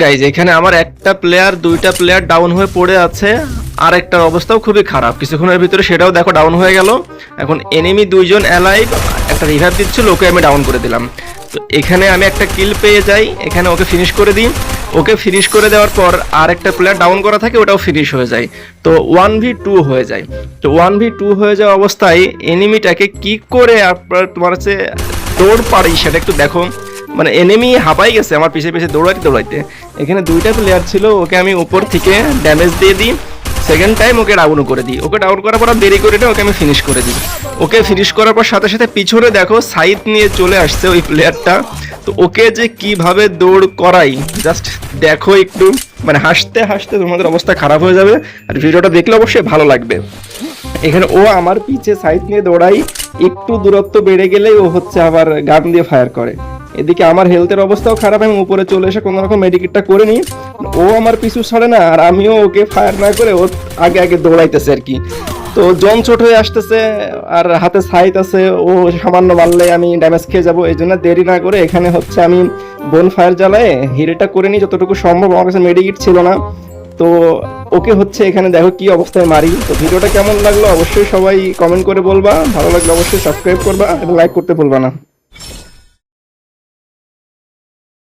Guys এখানে আমার একটা প্লেয়ার দুইটা প্লেয়ার ডাউন হয়ে পড়ে আছে। আর একটার অবস্থাও খুবই খারাপ। কিছুক্ষণের ভিতরে সেটাও দেখো ডাউন হয়ে গেল। এখন এনিমি দুইজন অ্যালাইভ একটা রিভাইভ দিচ্ছিল ওকে আমি ডাউন করে দিলাম। তো এখানে আমি একটা কিল পেয়ে যাই। এখানে ওকে ফিনিশ করে দিই। ওকে ফিনিশ করে দেওয়ার পর আর একটা প্লেয়ার ডাউন করা থাকে, ওটাও ফিনিশ হয়ে যায়। তো ওয়ান ভি টু হয়ে যায়। তো ওয়ান ভি টু হয়ে যাওয়া অবস্থায় এনিমিটাকে কি করে আপনার তোমার হচ্ছে দৌড় পারি সেটা একটু দেখো। মানে এনিমি হাঁপাই গেছে, আমার পিছে পিছে দৌড়াইতে দৌড়াইতে। এখানে দুইটা প্লেয়ার ছিল, ওকে আমি উপর থেকে ড্যামেজ দিয়ে দিই। সেকেন্ড টাইম ওকে ডাউন করে দিই। ওকে ডাউন করার পর দেরি করে ওকে আমি ফিনিশ করে দিই। ওকে ফিনিশ করার পর সাথে সাথে পিছনে দেখো সাইড নিয়ে চলে আসছে ওই প্লেয়ারটা তো ওকে যে কীভাবে দৌড় করাই জাস্ট দেখো একটু। মানে হাসতে হাসতে তোমাদের অবস্থা খারাপ হয়ে যাবে। আর ভিডিওটা দেখলে অবশ্যই ভালো লাগবে। এখানে ও আমার পিছে সাইড নিয়ে দৌড়াই, একটু দূরত্ব বেড়ে গেলেই ও হচ্ছে আবার গান দিয়ে ফায়ার করে। এদিকে আমার হেলথের অবস্থাও খারাপ, আমি উপরে চলে এসে কোনো রকম মেডিকেটটা করে নিই ও আমার পিছু ছাড়ে না, আর আমিও ওকে ফায়ার না করে ও আগে আগে দৌড়াইতেছে আর কি। তো জন ছোট হয়ে আসতেছে, আর হাতে সাইট আছে, ও সামান্য মারলে আমি ড্যামেজ খেয়ে যাব, এই জন্য দেরি না করে এখানে হচ্ছে আমি বোন ফায়ার জ্বালায় হিরেটা করে নিই, যতটুকু সম্ভব। আমার কাছে মেডিকেট ছিল না। তো ওকে হচ্ছে এখানে দেখো কি অবস্থায় মারি। তো ভিডিওটা কেমন লাগল অবশ্যই সবাই কমেন্ট করে বলবা, ভালো লাগলে অবশ্যই সাবস্ক্রাইব করবা, এবং লাইক করতে ভুলবা না।